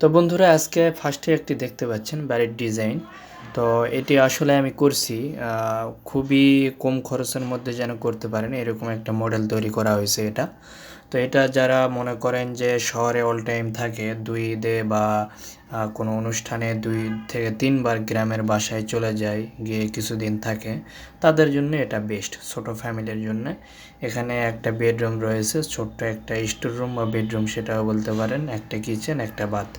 তো বন্ধুরা, আজকে ফার্স্টে একটি দেখতে পাচ্ছেন বাড়ির ডিজাইন তো এটি আসলে আমি করছি খুবই কম খরচের মধ্যে যেন করতে পারেন, এরকম একটা মডেল তৈরি করা হয়েছে এটা। তো এটা যারা মনে করেন যে শহরে অল টাইম থাকে, দুই ঈদে বা কোনো অনুষ্ঠানে দুই থেকে তিনবার গ্রামের বাসায় চলে যায়, গিয়ে কিছুদিন থাকে, তাদের জন্য এটা বেস্ট ছোট ফ্যামিলির জন্য। এখানে একটা বেডরুম রয়েছে, ছোট্ট একটা স্টোর রুম বা বেডরুম সেটাও বলতে পারেন, একটা কিচেন একটা বাথ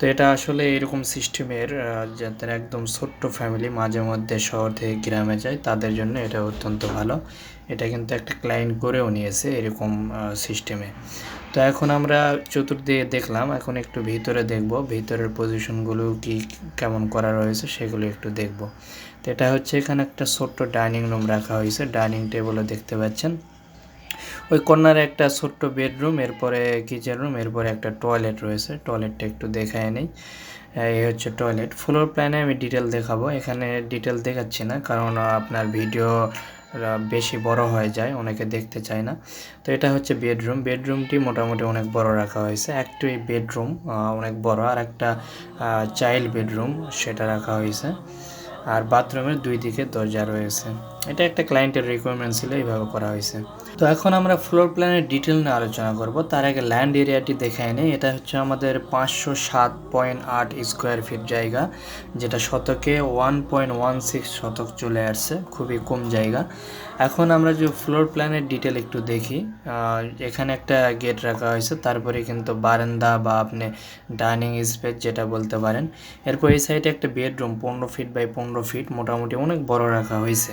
তো এটা আসলে এরকম সিস্টেমের যাদের একদম ছোট্ট ফ্যামিলি মাঝে মধ্যে শহর থেকে গ্রামে যায়, তাদের জন্য এটা অত্যন্ত ভালো। এটা কিন্তু একটা ক্লায়েন্ট করেও নিয়েছে এরকম সিস্টেমে তো এখন আমরা চতুর্দিকে দেখলাম, এখন একটু ভিতরে দেখব, ভিতরের পজিশনগুলো কি কেমন করা রয়েছে সেগুলো একটু দেখব। তো এটা হচ্ছে এখানে একটা ছোট্ট ডাইনিং রুম রাখা হয়েছে। ডাইনিং টেবিলও দেখতে পাচ্ছেন। ওই কর্নারে একটা ছোট্ট বেডরুম, এরপরে কিচেন রুম, এরপরে একটা টয়লেট রয়েছে। টয়লেটটা একটু দেখায় নেই। এই হচ্ছে টয়লেট। ফ্লোর প্ল্যানে আমি ডিটেল দেখাবো। এখানে ডিটেল দেখাচ্ছি না, কারণ আপনার ভিডিও বেশি বড় হয়ে যায়, অনেকে দেখতে চায় না। তো এটা হচ্ছে বেডরুম। বেডরুমটি মোটামুটি অনেক বড় রাখা হয়েছে। একটি বেডরুম অনেক বড়। আর একটা চাইল্ড বেডরুম, সেটা রাখা হয়েছে। আর বাথরুমের দুই দিকে দরজা রয়েছে। এটা একটা ক্লায়েন্টের রিকোয়ারমেন্ট ছিল, এইভাবে করা হয়েছে। তো এখন আমরা ফ্লোর প্ল্যানের ডিটেল নিয়ে আলোচনা করব। তার আগে ল্যান্ড এরিয়াটি দেখাই নেই। এটা হচ্ছে আমাদের পাঁচশো সাত পয়েন্ট আট স্কোয়ার ফিট জায়গা, যেটা শতকে ওয়ান পয়েন্ট ওয়ান সিক্স শতক চলে আসছে, খুবই কম জায়গা। এখন আমরা যে ফ্লোর প্ল্যানের ডিটেল একটু দেখি এখানে একটা গেট রাখা হয়েছে, তারপরে কিন্তু বারান্দা বা আপনি ডাইনিং স্পেস যেটা বলতে পারেন। এরপর এই সাইডে একটা বেডরুম পনেরো ফিট বাই পনেরো ফিট মোটামুটি অনেক বড় রাখা হয়েছে।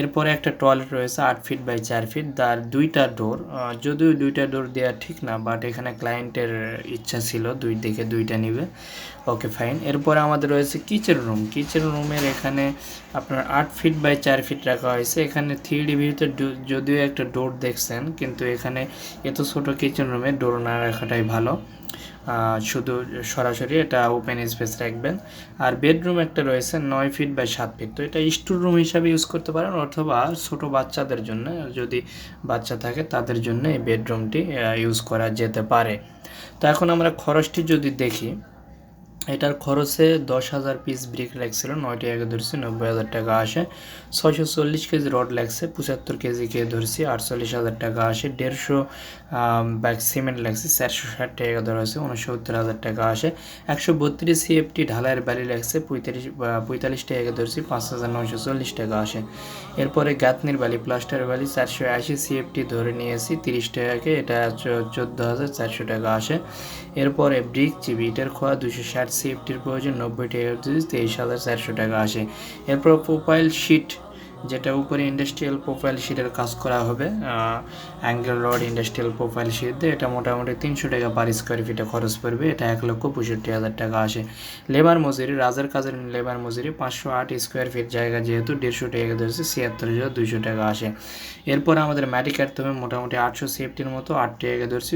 এরপরে একটা টয়লেট রয়েছে আট ফিট বাই চার ফিট তার দুইটা ডোর যদিও দুইটা ডোর দেওয়া ঠিক না বাট এখানে ক্লায়েন্টের ইচ্ছা ছিল দুই দিকে দুইটা নিবে। ওকে ফাইন এরপরে আমাদের রয়েছে কিচেন রুম কিচেন রুমের এখানে আপনার আট ফিট বাই চার ফিট রাখা হয়েছে। এখানে থ্রি ডি ভিউতে যদিও একটা ডোর দেখছেন, কিন্তু এখানে এত ছোট কিচেন রুমে ডোর না রাখাটাই ভালো। শুধু সরাসরি এটা ওপেন স্পেস রাখবেন। আর বেডরুম একটা রয়েছে নয় ফিট বাই সাত ফিট তো এটা স্টোর রুম হিসাবে ইউজ করতে পারেন অথবা ছোট বাচ্চাদের জন্য, যদি বাচ্চা থাকে তাদের জন্য এই বেডরুমটি ইউজ করা যেতে পারে। তো এখন আমরা খরচটি যদি দেখি এটার খরচে দশ হাজার পিস ব্রিক লাগছিল, নয়টি আগে ধরছি, নব্বই হাজার টাকা আসে। ছয়শো চল্লিশ কেজি রড লাগছে, পঁচাত্তর কেজি কে ধরছি, আটচল্লিশ হাজার টাকা আসে। দেড়শো ব্যাগ সিমেন্ট লাগছে, চারশো ষাট টাকা ধরা হয়েছে, উনসত্তর হাজার টাকা আসে। একশো বত্রিশ সিএফটি ঢালাইয়ের বালি লাগছে পঁয়তাল্লিশ পঁয়তাল্লিশ টাকা ধরছি, পাঁচ হাজার নয়শো চল্লিশ টাকা আসে। এরপরে গাতনির বালি প্লাস্টার বালি, চারশো আশি সিএফটি ধরে নিয়েছি, তিরিশ টাকাকে, এটা চোদ্দ হাজার চারশো টাকা আসে। এরপরে ব্রিক চিবি এটার খোয়া দুশো ষাট সিএফটির প্রয়োজন নব্বই টাকা তেইশ হাজার চারশো টাকা আসে। এরপর প্রোফাইল শিট যেটা উপরে ইন্ডাস্ট্রিয়াল প্রোফাইল শিটের কাজ করা হবে angle rod industrial profile sheet এটা মোটামুটি তিনশো টাকা পার স্কোয়ার ফিটে খরচ পড়বে, এটা এক লক্ষ পঁয়ষট্টি হাজার টাকা আসে। লেবার মজুরি, রাজার কাজের লেবার মজুরি পাঁচশো আট স্কোয়ার ফিট জায়গা যেহেতু দেড়শো টাকা ধরেছে ছিয়াত্তর হাজার দুইশো টাকা আসে। এরপর আমাদের ম্যাটি কাটতে হবে, মোটামুটি আটশো সেফটির মতো আট টাকা ধরছি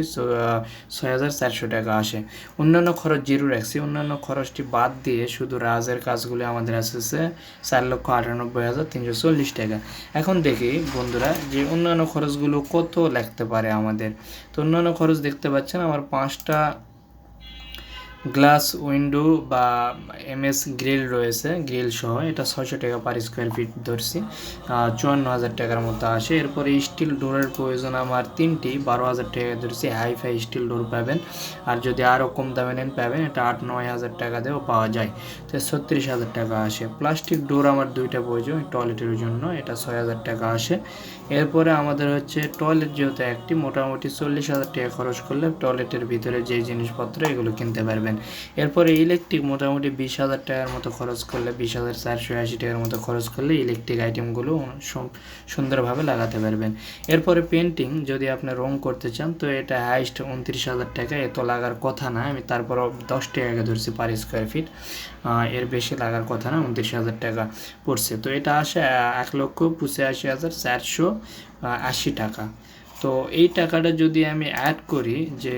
ছয় হাজার চারশো টাকা আসে। অন্যান্য খরচ জিরো রাখছি, অন্যান্য খরচটি বাদ দিয়ে শুধু রাজের কাজগুলি আমাদের আসতেছে চার লক্ষ আটানব্বই হাজার তিনশো চল্লিশ টাকা। এখন দেখি বন্ধুরা যে অন্যান্য খরচগুলো কত লাগতে পারে আমাদের। তো অন্যান্য খরচ দেখতে পাচ্ছেন, আমার পাঁচটা গ্লাস উইন্ডো বা এমএস গ্রিল রয়েছে, গ্রিল সহ। এটা ছয়শো টাকা পার স্কোয়ার ফিট ধরছি। চুয়ান্ন হাজার টাকার মতো আসে। এরপরে স্টিল ডোরের প্রয়োজন আমার তিনটি। বারো হাজার টাকা ধরছি হাই ফাই স্টিল ডোর পাবেন। আর যদি আরও কম দামে নেন পাবেন, এটা আট, নয় হাজার টাকা দিয়েও পাওয়া যায়। তো ছত্রিশ হাজার টাকা আসে। প্লাস্টিক ডোর আমার দুইটা প্রয়োজন টয়লেটের জন্য। এটা ছয় হাজার টাকা আসে। এরপরে আমাদের হচ্ছে টয়লেট যেহেতু একটি, মোটামুটি চল্লিশ হাজার টাকা খরচ করলে টয়লেটের ভিতরে যে জিনিসপত্র, এগুলো কিনতে পারবেন। এরপরে ইলেকট্রিক মোটামুটি বিশ হাজার টাকার মতো খরচ করলে, বিশ হাজার চারশো আশি টাকার মতো খরচ করলে ইলেকট্রিক আইটেমগুলো সুন্দরভাবে লাগাতে পারবেন। এরপরে পেন্টিং যদি আপনি রং করতে চান, তো এটা হাইস্ট উনত্রিশ হাজার টাকা, এত লাগার কথা না। আমি তারপরও দশ টাকা ধরছি পার স্কোয়ার ফিট এর বেশি লাগার কথা না, উনত্রিশ হাজার টাকা পড়ছে। তো এটা আসে এক লক্ষ পঁচাশি হাজার চারশো আশি টাকা। তো এই টাকাটা যদি আমি অ্যাড করি যে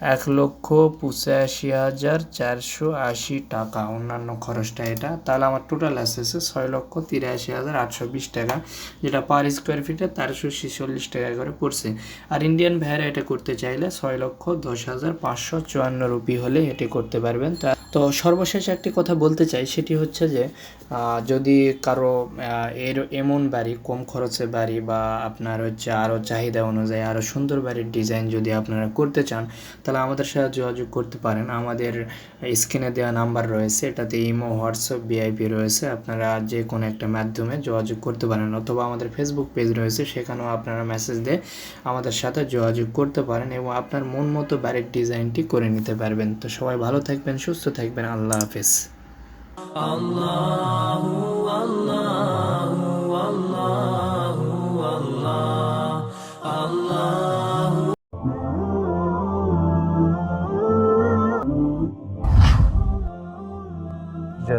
এক লক্ষ পঁচাশি হাজার চারশো আশি টাকা। অন্যান্য খরচটা এটা। তাহলে আমার টোটাল আসতেছে ছয় লক্ষ তিরাশি হাজার আটশো বিশ টাকা, যেটা পার স্কোয়ার ফিটে তেরোশো ছেচল্লিশ টাকা করে পড়ছে। আর ইন্ডিয়ান ভ্যারা এটা করতে চাইলে ছয় লক্ষ দশ হাজার পাঁচশো চুয়ান্ন রুপি হলে এটি করতে পারবেন। তা, তো সর্বশেষ একটি কথা বলতে চাই, সেটি হচ্ছে যে যদি কারও এর এমন বাড়ি, কম খরচে বাড়ি বা আপনার হচ্ছে আরও চাহিদা অনুযায়ী আরও সুন্দর বাড়ির ডিজাইন যদি আপনারা করতে চান তাহলে আমাদের সাথে যোগাযোগ করতে পারেন। আমাদের স্ক্রিনে দেওয়া নাম্বার রয়েছে, এটাতে ইমো, হোয়াটসঅ্যাপ বিআইপি রয়েছে। আপনারা যে কোনো একটা মাধ্যমে যোগাযোগ করতে পারেন অথবা আমাদের ফেসবুক পেজ রয়েছে, সেখানেও আপনারা মেসেজ দিয়ে আমাদের সাথে যোগাযোগ করতে পারেন এবং আপনার মন মতো বাড়ির ডিজাইনটি করে নিতে পারবেন। তো সবাই ভালো থাকবেন, সুস্থ থাকবেন। আল্লাহ হাফেজ।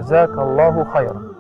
جزاك الله خيرا.